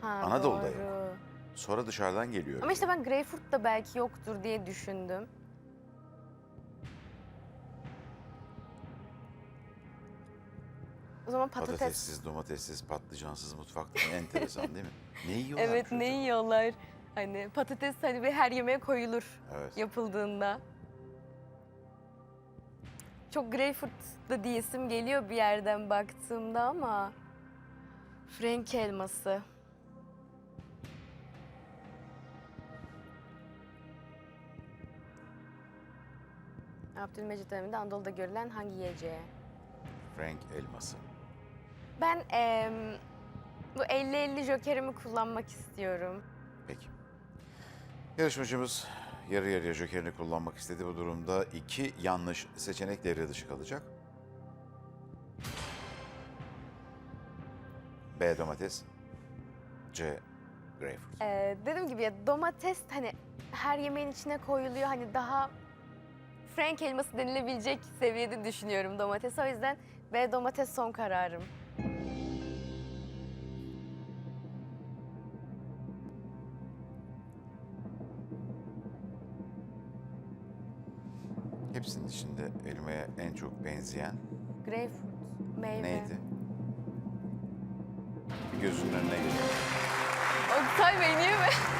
Ha, Anadolu'da yok. doğru. Sonra dışarıdan geliyor. Ama işte ben greyfurt da belki yoktur diye düşündüm. O zaman patates. Patatessiz, domatessiz, patlıcansız mutfak da ne enteresan değil mi? Ne yiyorlar Evet ne yiyorlar? Hani patates hani bir her yemeğe koyulur Evet. yapıldığında. Çok greyfurt da diyesim geliyor bir yerden baktığımda ama Frank elması. Abdülmecit döneminde Anadolu'da görülen hangi yiyeceğe? Frank elması. Ben em, bu 50-50 jokerimi kullanmak istiyorum. Peki. Yarışmacımız yarı yarıya jokerini kullanmak istedi. Bu durumda iki yanlış seçenek devre dışı kalacak. B domates, C greyfurt. Ee, dediğim gibi ya domates hani her yemeğin içine koyuluyor hani daha Frank elması denilebilecek seviyede düşünüyorum domates. O yüzden B domates son kararım. Hepsinin içinde elmaya en çok benzeyen Greyfurt, meyve. neydi? Bir gözünün önüne geliyor. Oktay Bey niye mi?